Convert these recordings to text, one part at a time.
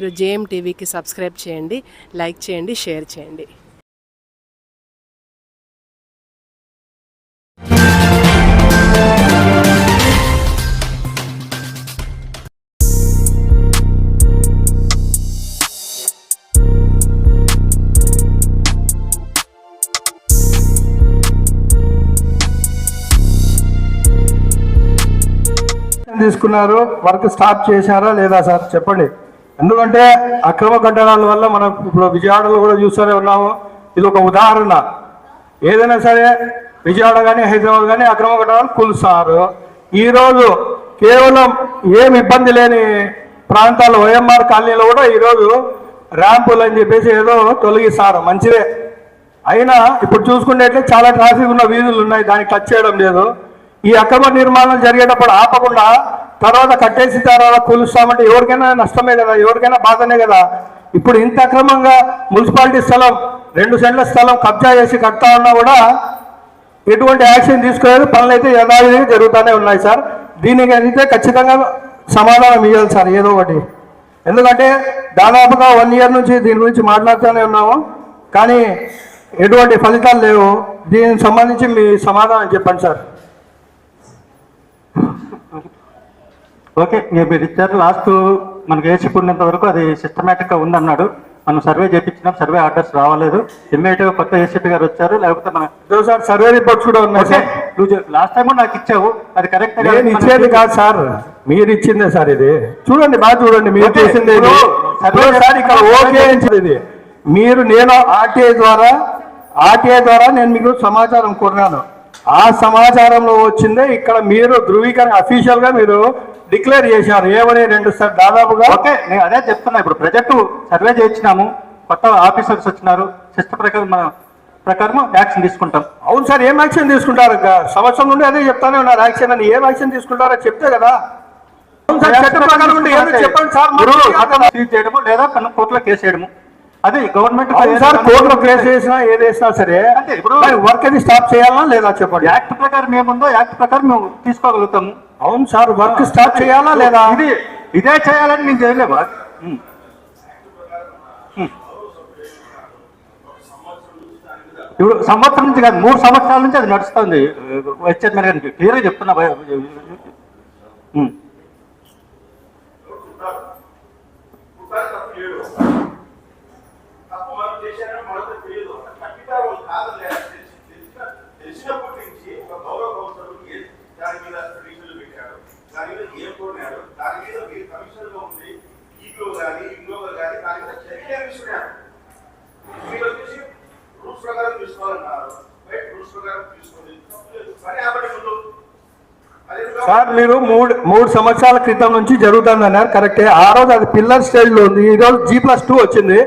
మీరు జేఎం టీవీకి సబ్స్క్రైబ్ చేయండి లైక్ చేయండి షేర్ చేయండి. తీసుకున్నారు వర్క్ స్టార్ట్ చేశారా లేదా సార్? చెప్పండి. ఎందుకంటే అక్రమ కట్టడాల వల్ల మనం ఇప్పుడు విజయవాడలో కూడా చూస్తూనే ఉన్నాము. ఇది ఒక ఉదాహరణ. ఏదైనా సరే విజయవాడ కానీ హైదరాబాద్ కానీ అక్రమ కట్టడాలు కూలుస్తారు. ఈరోజు కేవలం ఏం ఇబ్బంది లేని ప్రాంతాలు వైఎంఆర్ కాలనీలో కూడా ఈరోజు ర్యాంపులు అని చెప్పేసి ఏదో తొలగిస్తారు. మంచిదే. అయినా ఇప్పుడు చూసుకునేట్లే చాలా ట్రాఫిక్ ఉన్న వీధులు ఉన్నాయి. దానికి టచ్ చేయడం లేదు. ఈ అక్రమ నిర్మాణం జరిగేటప్పుడు ఆపకుండా తర్వాత కట్టేసి తర్వాత కూలుస్తామంటే ఎవరికైనా నష్టమే కదా ఎవరికైనా బాధనే కదా. ఇప్పుడు ఇంత అక్రమంగా మున్సిపాలిటీ స్థలం రెండు సెంట్ల స్థలం కబ్జా చేసి కడతా ఉన్నా కూడా ఎటువంటి యాక్షన్ తీసుకోలేదు. పనులు అయితే యథావిధిగా జరుగుతూనే ఉన్నాయి సార్. దీనికి అయితే ఖచ్చితంగా సమాధానం ఇవ్వాలి సార్ ఏదో ఒకటి. ఎందుకంటే దాదాపుగా వన్ ఇయర్ నుంచి దీని గురించి మాట్లాడుతూనే ఉన్నాము. కానీ ఎటువంటి ఫలితాలు లేవు. దీనికి సంబంధించి మీ సమాధానం చెప్పండి సార్. ఓకే మీరు మీరు ఇచ్చారు లాస్ట్. మనకి ఏసీ ఉన్నంత వరకు అది సిస్టమేటిక్గా ఉందన్నాడు. మనం సర్వే చేయించినాం సర్వే ఆర్డర్స్ రావలేదు. ఇమ్మీడియట్గా కొత్త ఏసీపీ గారు వచ్చారు లేకపోతే మన సార్ సర్వే రిపోర్ట్స్ కూడా ఉన్నాయి సార్ నువ్వు లాస్ట్ టైం కూడా నాకు ఇచ్చావు. అది కరెక్ట్ నేను ఇచ్చేది కాదు సార్. మీరు ఇచ్చిందే సార్ ఇది. చూడండి బాగా చూడండి మీరు చేసింది సర్వే సార్ ఇక్కడ ఓకే ఇది. మీరు నేను ఆర్టీఐ ద్వారా ఆర్టీఐ ద్వారా నేను మీకు సమాచారం కొన్నాను. ఆ సమాచారంలో వచ్చిందే ఇక్కడ మీరు ధృవీకరణ అఫీషియల్గా మీరు డిక్లేర్ చేశారు. ఏమని రెండు సార్ దాదాపుగా? ఓకే నేను అదే చెప్తున్నా. ఇప్పుడు ప్రజెక్ట్ సర్వే చేయించినాము. కొత్త ఆఫీసర్స్ వచ్చినారు. సిస్టమ్ ప్రకారం మన ప్రకారం యాక్షన్ తీసుకుంటాం. అవును సార్ ఏం యాక్షన్ తీసుకుంటారు? ఇంకా సంవత్సరం నుండి అదే చెప్తానే ఉన్నారు. యాక్షన్ అని ఏం యాక్షన్ తీసుకుంటారో చెప్తే కదా. చెప్పండి సార్? చేయడము లేదా కన్ను కోర్టులో కేసు చేయడము. అది గవర్నమెంట్ సార్ కోర్టులో కేసు వేసినా ఏది వేసినా సరే అంటే ఇప్పుడు- వర్క్ అది స్టాప్ చేయాలా లేదా చెప్పండి? యాక్ట్ ప్రకారం ఏముందో యాక్ట్ ప్రకారం మేము తీసుకోగలుగుతాము. అవును సార్ వర్క్ స్టాప్ చేయాలా లేదా? ఇది ఇదే చేయాలని నేను చేయలేమా. ఇప్పుడు సంవత్సరం నుంచి కాదు మూడు సంవత్సరాల నుంచి అది నడుస్తుంది. వచ్చేది మరి క్లియర్గా చెప్తున్నా భయ- ఉమ్. తప్పు మనం చేశారని మనకు తెలియదు కట్టిటారు కాదని తెలిసినప్పటి నుంచి ఒక గౌరవ కౌన్సిలర్ ఏ- దాని మీద రివ్యూలు పెట్టాడు దాని మీద ఏం కోరినాడు దాని మీద మీరు ఉండి కానీ కానీ దాని మీద చర్య మీరు వచ్చేసి రూల్స్ ప్రకారం తీసుకోవాలన్నారు. రూల్స్ ప్రకారం తీసుకోండి. ఆపటి ముందు. సార్ మీరు మూడు మూడు సంవత్సరాల క్రితం నుంచి జరుగుతుంది అన్నారు కరెక్టే. ఆ రోజు అది పిల్లర్ స్టేజ్లో ఉంది. ఈ రోజు జీ ప్లస్ టూ వచ్చింది.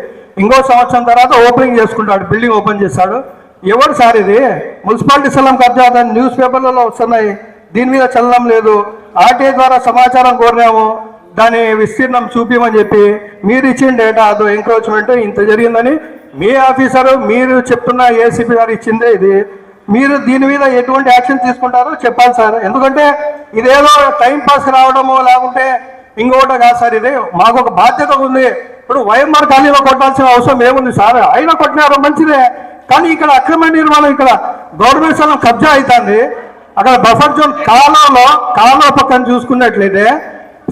ఇంకో సంవత్సరం తర్వాత ఓపెనింగ్ చేసుకుంటాడు. బిల్డింగ్ ఓపెన్ చేస్తాడు. ఎవరు సార్ ఇది? మున్సిపాలిటీ స్థలం కబ్జా న్యూస్ పేపర్లలో వస్తున్నాయి. దీని మీద చలనం లేదు. ఆర్టీఐ ద్వారా సమాచారం కోరినాము దాని విస్తీర్ణం చూపించమని చెప్పి మీరు ఇచ్చిన డేటా అదో ఎంక్రోచ్మెంట్ ఇంత జరిగిందని మీ ఆఫీసరు మీరు చెప్తున్న ఏసీపీ గారు ఇచ్చిందే ఇది. మీరు దీని మీద ఎటువంటి యాక్షన్ తీసుకుంటారో చెప్పాలి సార్. ఎందుకంటే ఇదేదో టైం పాస్ రావడము లేకుంటే ఇంకొకటి కాదు సార్ ఇది. మాకు ఒక బాధ్యత ఉంది. ఇప్పుడు వైఎంఆర్ ఖాళీలో కొట్టాల్సిన అవసరం ఏముంది సార్? అయినా కొట్టినారు మంచిదే. కానీ ఇక్కడ అక్రమ నిర్మాణం ఇక్కడ గవర్నమెంట్ స్థలం కబ్జా అవుతుంది. అక్కడ బఫర్ జోన్ కాలంలో కాలువ పక్కన చూసుకున్నట్లయితే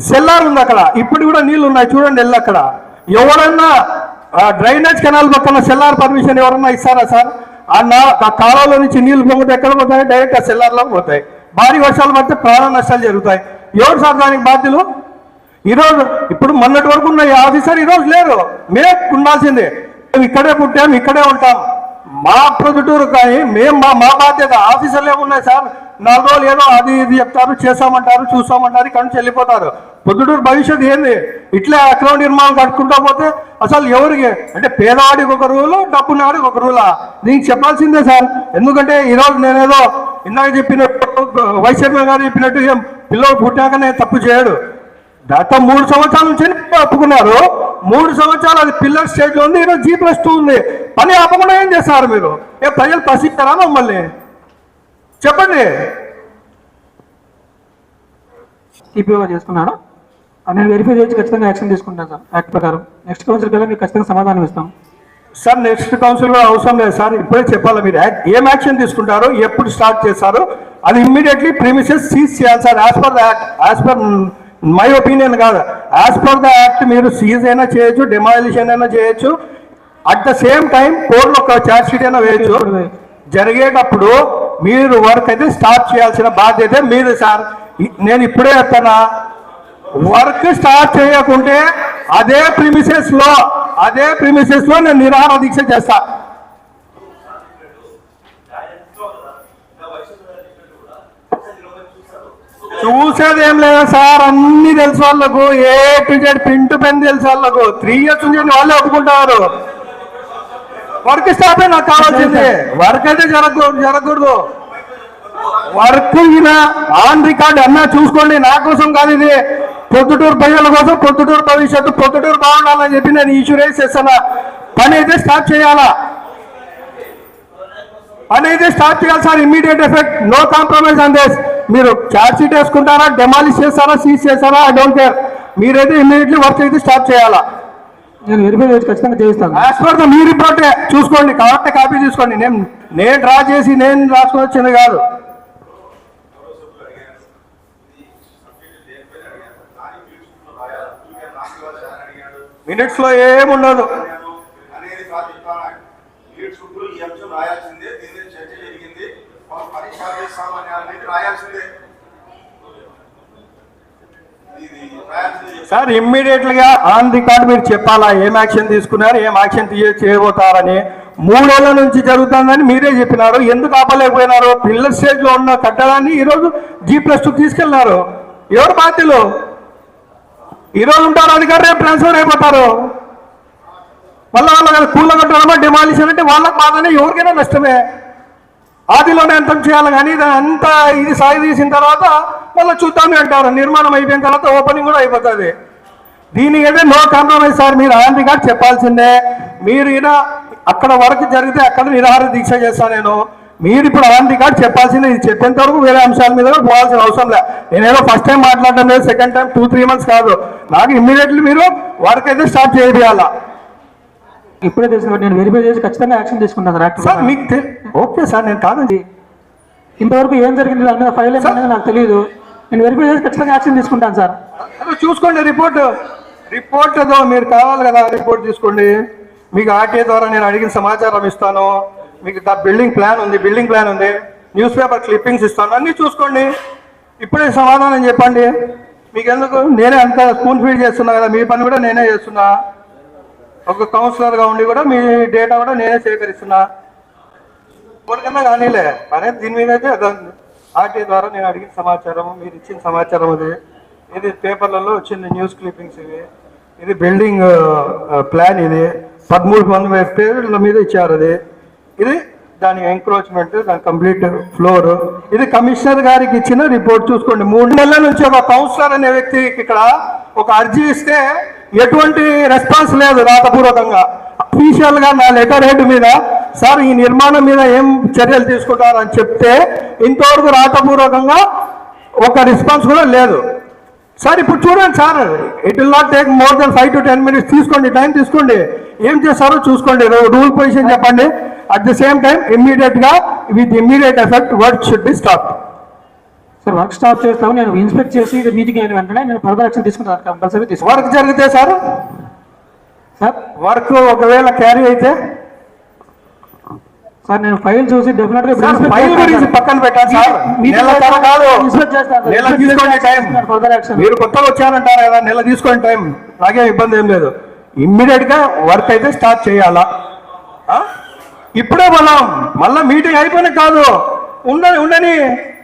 సెల్లార్ ఉంది అక్కడ. ఇప్పుడు కూడా నీళ్ళు ఉన్నాయి. చూడండి వెళ్ళి అక్కడ. ఎవరన్నా డ్రైనేజ్ కెనాల్ పక్కన సెల్లార్ పర్మిషన్ ఎవరన్నా ఇస్తారా సార్? ఆ కాలంలో నుంచి నీళ్ళు పోతే ఎక్కడ పోతాయి? డైరెక్ట్ ఆ సెల్లార్లో పోతాయి. భారీ వర్షాలు పడితే ప్రాణ నష్టాలు జరుగుతాయి. ఎవరు సార్ దానికి బాధ్యులు? ఈరోజు ఇప్పుడు మొన్నటి వరకు ఉన్న ఆఫీసర్ ఈరోజు లేరు. మేము ఉండాల్సిందే. మేము ఇక్కడే పుట్టాం ఇక్కడే ఉంటాం. మా ప్రొద్దుటూరు కానీ మేము మా మా బాధ్యత ఆఫీసర్లు ఏమున్నాయి సార్. నాలుగు రోజులు ఏదో అది ఇది చెప్తారు చేస్తామంటారు చూస్తామంటారు కానీ చెల్లిపోతారు వెళ్ళిపోతారు. పొద్దుటూరు భవిష్యత్ ఏంది? ఇట్లా అక్రమ నిర్మాణం కట్టుకుంటా పోతే అసలు ఎవరికి? అంటే పేదవాడికి ఒక రూలు డబ్బున్నవాడికి ఒక రూలా? నీకు చెప్పాల్సిందే సార్. ఎందుకంటే ఈరోజు నేనేదో ఇందాక చెప్పినట్టు వైస్ చైర్మన్ గారు చెప్పినట్టు ఏం పిల్లలు పుట్టాకనే తప్పు చేయడు. గత మూడు సంవత్సరాల నుంచి ఒప్పుకున్నారు. మూడు సంవత్సరాలు అది పిల్లర్ స్టేజ్లో ఉంది ఈరోజు జీ ప్లస్ టూ ఉంది. పని ఆపకుండా ఏం చేస్తారు మీరు? ఏ ప్రజలు ప్రసిద్ధారా మమ్మల్ని? చెప్పండి. సిపిఓ చేసుకున్నాడు నేను వెరిఫై చేసి ఖచ్చితంగా యాక్షన్ తీసుకుంటాను సార్ యాక్ట్ ప్రకారం. నెక్స్ట్ కౌన్సిల్ కల్లా మీకు ఖచ్చితంగా సమాధానం ఇస్తాం. సార్ నెక్స్ట్ కౌన్సిల్ కూడా అవసరం లేదు సార్ ఇప్పుడే చెప్పాలి మీరు. ఏం యాక్షన్ తీసుకుంటారు ఎప్పుడు స్టార్ట్ చేస్తారు అది ఇమ్మీడియట్లీ ప్రిమిసెస్ సీజ్ చేయాలి sir. As per the act as per my opinion కాదు. యాజ్ పర్ ద యాక్ట్ మీరు సీజ్ అయినా చేయొచ్చు డెమాలిషన్ అయినా చేయొచ్చు. అట్ ద సేమ్ టైం కోర్టులో ఒక ఛార్జ్ షీట్ అయినా వేయచ్చు. జరిగేటప్పుడు మీరు వర్క్ అయితే స్టార్ట్ చేయాల్సిన బాధ్యత మీరు సార్. నేను ఇప్పుడే చెప్తానా వర్క్ స్టార్ట్ చేయకుంటే అదే ప్రిమిసెస్లో అదే ప్రిమిసెస్లో నేను నిరాహార దీక్ష చేస్తా. చూసేది ఏం లేదు సార్. అన్ని తెలుసు వాళ్ళకు. A to Z pin to pen తెలుసు వాళ్ళకు. త్రీ ఇయర్స్ నుంచి వాళ్ళే ఒప్పుకుంటారు. వర్క్ స్టాప్ నాకు కావాల్సింది. వర్క్ అయితే జరగకూడదు జరగకూడదు. వర్క్ ఆన్ రికార్డ్ అన్నా చూసుకోండి. నా కోసం కాదు ఇది. పొద్దుటూరు ప్రజల కోసం పొద్దుటూరు భవిష్యత్తు పొద్దుటూరు బాగుండాలని చెప్పి నేను ఇన్సూరెన్స్ చేస్తాను పని అయితే స్టార్ట్ చేయాలా? పని అయితే స్టార్ట్ చేయాలి sir. Immediate effect no compromise on this మీరు ఛార్జ్ షీట్ వేసుకుంటారా? డెమాలిష్ చేస్తారా? సీజ్ చేస్తారా? ఐ డోంట్ కేర్ మీరైతే ఇమ్మీడియట్లీ వర్క్ అయితే స్టార్ట్ చేయాలా? నేను వెరిఫై చేసి ఖచ్చితంగా చేయిస్తాను. యాజ్ పర్ ద మీ రిపోర్టే చూసుకోండి కాబట్టి కాపీ తీసుకోండి. నేను నేను డ్రా చేసి నేను రాసుకొని వచ్చింది కాదు. మినిట్స్లో ఏముండదు ఇది రాయాల్సిందే సార్ ఇమ్మీడియట్గా ఆన్ రికార్డ్ మీరు చెప్పాలా? ఏం యాక్షన్ తీసుకున్నారు? ఏం యాక్షన్ తీయ చేయబోతారని? మూడేళ్ళ నుంచి జరుగుతుందని మీరే చెప్పినారు. ఎందుకు ఆపలేకపోయినారు? పిల్లర్ స్టేజ్లో ఉన్న కట్టడాన్ని ఈరోజు జీ ప్లస్ టూ తీసుకెళ్ళారు. ఎవరు బాధ్యులు ఈ రోజు ఉంటారు అధికారు రేపు ట్రాన్స్ఫర్ అయిపోతారు. మళ్ళీ వాళ్ళ కూల కట్టడమో డిమాలిషన్ అంటే వాళ్ళకి బాధనే ఎవరికైనా నష్టమే. ఆదిలోనే అంతం చేయాలి కానీ అంతా ఇది సాగి తీసిన తర్వాత మళ్ళీ చూద్దామే అంటారు. నిర్మాణం అయిపోయిన తర్వాత ఓపెనింగ్ కూడా అయిపోతుంది. దీని నో కాంప్రమైజ్ సార్ మీరు ఆన్ గారు చెప్పాల్సిందే. మీరు ఈయన అక్కడ వరకు జరిగితే అక్కడ నిరాహార దీక్ష చేస్తాను నేను. మీరు ఇప్పుడు అలాంటి రికార్డ్ చెప్పాల్సిందే ఇది చెప్పేంత వరకు వేరే అంశాల మీద కూడా పోవాల్సిన అవసరం లేదు నేనేదో ఫస్ట్ టైం మాట్లాడడం లేదు second time two three months కాదు. నాకు ఇమ్మీడియట్లీ మీరు వర్క్ అయితే స్టార్ట్ చేయాలా? ఇప్పుడే తెలిసిన నేను వెరిఫై చేసి ఖచ్చితంగా యాక్షన్ తీసుకుంటాను సార్ సార్. మీకు ఓకే సార్ నేను కాదండి. ఇంతవరకు ఏం జరిగింది? దాని మీద ఫైల్ ఏంటనేది నాకు తెలియదు నేను వెరిఫై చేసి ఖచ్చితంగా యాక్షన్ తీసుకుంటాను సార్. చూసుకోండి రిపోర్ట్ రిపోర్ట్ ఏదో మీరు కావాలి కదా రిపోర్ట్ తీసుకోండి. మీకు ఆర్టీఏ ద్వారా నేను అడిగిన సమాచారం ఇస్తాను. మీకు బిల్డింగ్ ప్లాన్ ఉంది బిల్డింగ్ ప్లాన్ ఉంది. న్యూస్ పేపర్ క్లిప్పింగ్స్ ఇస్తాను. అన్నీ చూసుకోండి. ఇప్పుడే సమాధానం చెప్పండి. మీకు ఎందుకు నేనే అంత స్పూన్ ఫీడ్ చేస్తున్నా కదా మీ పని కూడా నేనే చేస్తున్నా. ఒక కౌన్సిలర్గా ఉండి కూడా మీ డేటా కూడా నేనే సేకరిస్తున్నా. ఇప్పటికన్నా కానీలే అనే దీని మీద అయితే ఆర్టీఐ ద్వారా నేను అడిగిన సమాచారం మీరు ఇచ్చిన సమాచారం అది. ఇది పేపర్లలో వచ్చింది న్యూస్ క్లిప్పింగ్స్ ఇవి. ఇది బిల్డింగ్ ప్లాన్ ఇది. పదమూడు వందల పేర్ల మీద ఇచ్చారు అది. ఇది దాని ఎంక్రోచ్మెంట్ దాని కంప్లీట్ ఫ్లోర్ ఇది కమిషనర్ గారికి ఇచ్చిన రిపోర్ట్ చూసుకోండి. మూడు నెలల నుంచి ఒక కౌన్సిలర్ అనే వ్యక్తికి ఇక్కడ ఒక అర్జీ ఇస్తే ఎటువంటి రెస్పాన్స్ లేదు రాతపూర్వకంగా. అఫీషియల్గా నా లెటర్ హెడ్ మీద సార్ ఈ నిర్మాణం మీద ఏం చర్యలు తీసుకుంటారు అని చెప్తే ఇంతవరకు రాతపూర్వకంగా ఒక రెస్పాన్స్ కూడా లేదు. సార్ ఇప్పుడు చూడండి sir it will not take more then five to ten minutes తీసుకోండి టైం తీసుకోండి. ఏం చేస్తారో చూసుకోండి. రూల్ పొజిషన్ చెప్పండి. అట్ ద సేమ్ టైం ఇమ్మీడియట్గా with immediate effect work should be stop sir work stop చేస్తాము. నేను ఇన్స్పెక్ట్ చేసి మీటింగ్ అయిన వెంటనే నేను ఫర్దర్ యాక్షన్ తీసుకుంటాను కంపల్సరీ తీసుకుంటాను వర్క్ జరిగితే సార్? సార్? వర్క్ ఒకవేళ క్యారీ అయితే? సార్ నేను ఫైల్ చూసి డెఫినెట్గా సార్ ఫైల్ గురించి పక్కన పెట్టాలి సార్. కాదు. నెల తీసుకోండి టైం మీరు కొత్తగా వచ్చారంటారు కదా నెల తీసుకోండి టైం నాకేం ఇబ్బంది ఏం లేదు. ఇమ్మీడియట్గా వర్క్ అయితే స్టార్ట్ చేయాలా? ఇప్పుడే మనం మళ్ళా మీటింగ్ అయిపోయినా కాదు. ఉండని ఉండని.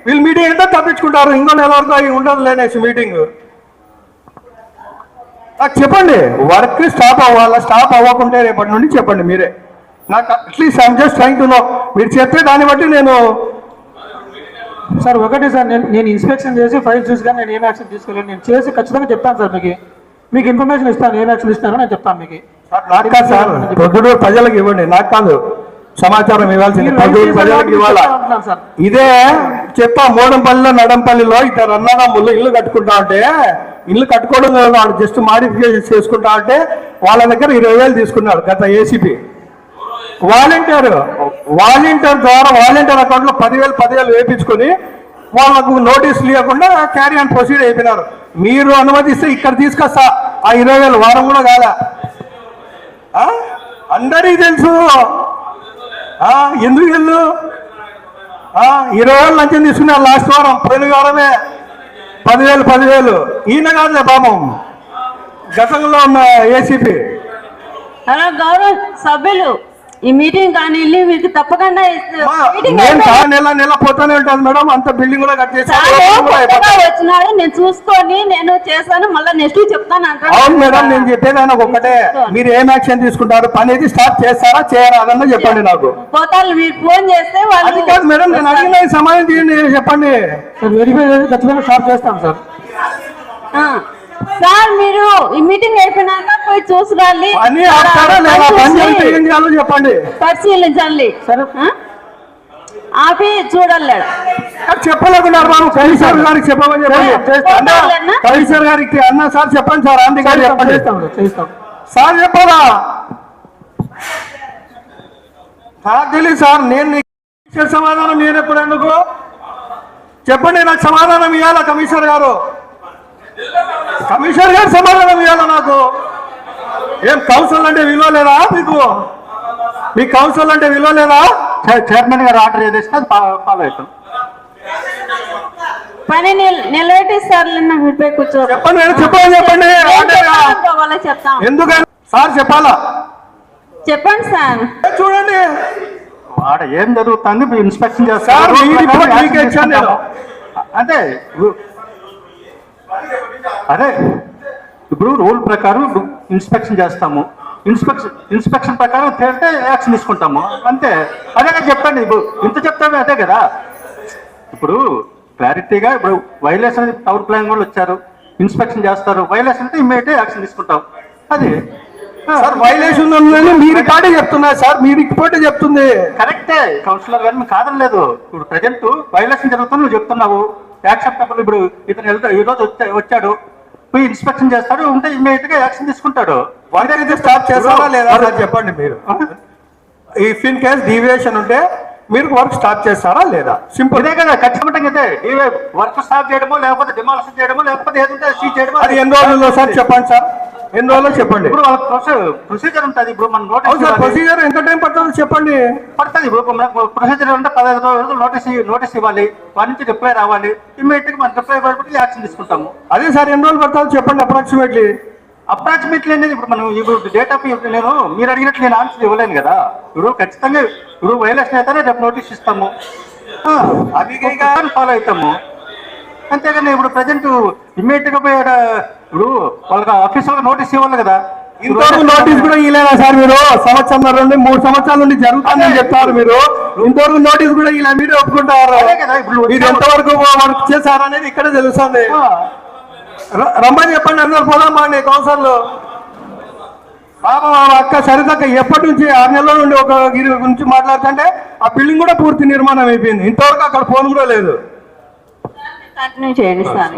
వీళ్ళు మీటింగ్ అయితే తప్పించుకుంటారు. ఇంకో నెల వరకు అవి ఉండదు లేనేసి మీటింగ్. నాకు చెప్పండి వర్క్ స్టాప్ అవ్వాలా? స్టాప్ అవ్వకుంటే రేపటి నుండి చెప్పండి మీరే. నాకు at least I'm just trying to know మీరు చెప్తే దాన్ని బట్టి నేను సార్ ఒకటి సార్ నేను నేను ఇన్స్పెక్షన్ చేసి ఫైల్ చూసి కానీ నేను ఏం యాక్షన్ తీసుకోలేదు. నేను చేసి ఖచ్చితంగా చెప్తాను సార్ మీకు. మీకు ఇన్ఫర్మేషన్ ఇస్తాను ఏం యాక్షన్ ఇస్తానో నేను చెప్తాను మీకు. సార్, నాకు కాదు సార్ పొద్దుటూరు ప్రజలకు ఇవ్వండి. నాకు కాదు సమాచారం ఇవ్వాల్సింది. ఇదే చెప్పా మోడంపల్లిలో నడంపల్లిలో ఇద్దరు అన్నదమ్ములు ఇల్లు కట్టుకుంటా ఉంటే ఇల్లు కట్టుకోవడం వాళ్ళు వాడు జస్ట్ మాడిఫికేషన్ చేసుకుంటా అంటే వాళ్ళ దగ్గర ఇరవై వేలు తీసుకున్నారు గత ఏసీపీ వాలంటీర్ వాలంటీర్ ద్వారా వాలంటీర్ అకౌంట్లో పదివేలు పదివేలు వేయించుకొని వాళ్ళకు నోటీసులు ఇవ్వకుండా క్యారీ అండ్ ప్రొసీడ్ అయిపోయినారు. మీరు అనుమతిస్తే ఇక్కడ తీసుకొస్తా. ఆ ఇరవై వేలు వారం కూడా కాదా అందరికీ తెలుసు. ఎందుకు వెళ్ళు ఇరవై వేలు లంచం తీసుకున్నారు లాస్ట్ వారం. పోయిన వారమే. పదివేలు పదివేలు. ఈయన కాదులే పాపం. గతంలో ఉన్న ఏసీపీ గౌరవ సభ్యులు. ఈ మీటింగ్ కానీ వెళ్ళి మీకు తప్పకుండా నేను. చాలా నెల నెల పోతానే ఉంటాను మేడం. అంత బిల్డింగ్ కూడా అయిపోతాయి. వచ్చినాడు నేను చూసుకొని నేను చేశాను. మళ్ళీ నెక్స్ట్ చెప్తాను అంటాడు అవును మేడం నేను చెప్పేది ఆయనకు ఒక్కటే. మీరు ఏం యాక్షన్ తీసుకుంటారు? పని అయితే స్టార్ట్ చేస్తారా చేయరా అదన్నా చెప్పండి నాకు. పోతాలు మీరు ఫోన్ చేస్తే వాళ్ళు కాదు మేడం నేను అడిగిన సమాధానం చేయండి చెప్పండి. సార్ వెరిఫై ఖచ్చితంగా స్టార్ట్ చేస్తాం సార్. ఆ. సార్ మీరు ఈ మీటింగ్ అయిపోయినాక పోయి ఏం చేయాలో చెప్పండి. పరిశీలించండి. ఆ? ఆపి చూడాలి అది చెప్పలేకున్నారు బాబు కమిషనర్ గారికి చెప్పమని చెప్పండి. గారికి అన్న సార్ చెప్పండి సార్ ఆంటీ గారు చెప్పండి. సార్ చెప్పరా నాకు తెలియదు సార్ నేను సమాధానం నేను ఎప్పుడు ఎందుకు? చెప్పండి నాకు సమాధానం ఇవ్వాలా కమిషనర్ గారు? కమిషనర్ గారు సమాధానం ఇవ్వాలా నాకు? ఏం కౌన్సిల్ అంటే విలువ లేదా మీకు? మీ కౌన్సిల్ అంటే విలువ లేదా? చైర్- చైర్మన్ గారు ఆర్డర్ ఫా- ఫాలో అవుతాం. పని నిల్- నిలబెట్టిస్తారు మీరు పోయి కూర్చో చెప్పండి చెప్పండి చెప్పండి. చెప్తాం. ఎందుకని? సార్ చెప్పాలా? చెప్పండి సార్. చూడండి. ఆడ ఏం జరుగుతుంది? ఇన్స్పెక్షన్ సార్, చేస్తారు మీ అంటే ఇప్పుడు- అదే ఇప్పుడు రూల్ ప్రకారం ఇన్స్పెక్షన్ చేస్తాము. ఇన్స్పెక్షన్ ఇన్స్పెక్షన్ ప్రకారం తేలితే యాక్షన్ తీసుకుంటాము. అంతే. అదే కదా చెప్పండి. ఇప్పుడు ఇంత చెప్తామే అదే కదా. ఇప్పుడు క్లారిటీగా ఇప్పుడు వైలేషన్ టవర్ ప్లాన్ వాళ్ళు వచ్చారు. ఇన్స్పెక్షన్ చేస్తారు. వైలేషన్ అయితే ఇమ్మీడియట్ యాక్షన్ తీసుకుంటాం. అది. సార్ వైలేషన్ ఉందని మీ రికార్డే చెప్తున్నారు సార్. మీ రిపోర్టే చెప్తుంది. కరెక్టే. కౌన్సిలర్ గారు మీకు కాదనలేదు. ఇప్పుడు ప్రజెంట్ వైలేషన్ జరుగుతుంది నువ్వు చెప్తున్నావు. యాక్సెప్టబుల్ ఇప్పుడు ఇతను వెళ్తా ఈ రోజు వచ్చా వచ్చాడు. పోయి ఇన్స్పెక్షన్ చేస్తాడు ఉంటే ఇమీడియట్గా యాక్షన్ తీసుకుంటాడు. అయితే స్టార్ట్ చేస్తారా లేదా చెప్పండి మీరు? ఇఫ్ ఇన్ కేస్ డీవియేషన్ ఉంటే మీరు వర్క్ స్టార్ట్ చేస్తారా లేదా? సింపుల్ ఇదే కదా ఖచ్చితంగా ఇవే వర్క్ స్టాప్ చేయడమో లేకపోతే డిమాలిషన్ చేయడమో లేకపోతే ఏదంటే సీజ్ చేయడమో అది ఎన్ని రోజుల్లో సార్ చెప్పండి సార్? ఎన్ని రోజుల్లో చెప్పండి? ఇప్పుడు వాళ్ళకి ప్రొసీజర్ ఉంటుంది. ఇప్పుడు మన సార్ నోటీస్ ప్రొసీజర్ ఎంత టైం పడుతుందో చెప్పండి? పడుతుంది. ఇప్పుడు ప్రొసీజర్ అంటే పదహైదు రోజులు నోటీస్ నోటీస్ ఇవ్వాలి. వారి నుంచి రిప్లై రావాలి. ఇమీడియట్గా మన రిప్లై పడిపోతే యాక్షన్ తీసుకుంటాము. అదే సార్ ఎన్ని రోజులు పడుతుందో చెప్పండి అప్రాక్సిమేట్లీ అప్రాక్సిమేట్లీ అనేది ఇప్పుడు మనం ఇప్పుడు డేట్ ఆఫ్ నేను మీరు అడిగినట్లు నేను ఆన్సర్ ఇవ్వలేను కదా. ఇప్పుడు ఖచ్చితంగా ఇప్పుడు వైలేషన్ అయితేనే రేపు నోటీస్ ఇస్తాము. అది ఫాలో అవుతాము. అంతేగాని ఇప్పుడు ప్రజెంట్ ఇమ్మీడియట్గా పోయి ఇప్పుడు వాళ్ళకి ఆఫీసులో నోటీస్ ఇవ్వాలి కదా. ఇంతవరకు నోటీస్ కూడా ఇవ్వలేదా సార్ మీరు? సంవత్సరం నుండి మూడు సంవత్సరాల నుండి జరుగుతుందని చెప్తారు మీరు. ఇంతవరకు నోటీస్ కూడా ఇలా మీరు ఒప్పుకుంటారు. మీరు ఎంతవరకు వర్క్ చేశారు అనేది ఇక్కడే తెలుస్తుంది. రమ్మని చెప్పండి అందరు పోదామా అండి కౌన్సిలర్లు? పాపం ఆ అక్క సరితక్క ఎప్పటి నుంచి ఆరు నెలల నుండి ఒక గిరి గురించి మాట్లాడుతుంటే ఆ బిల్డింగ్ కూడా పూర్తి నిర్మాణం అయిపోయింది. ఇంతవరకు అక్కడ ఫోన్ కూడా లేదు. కంటిన్యూ చేయండి సార్.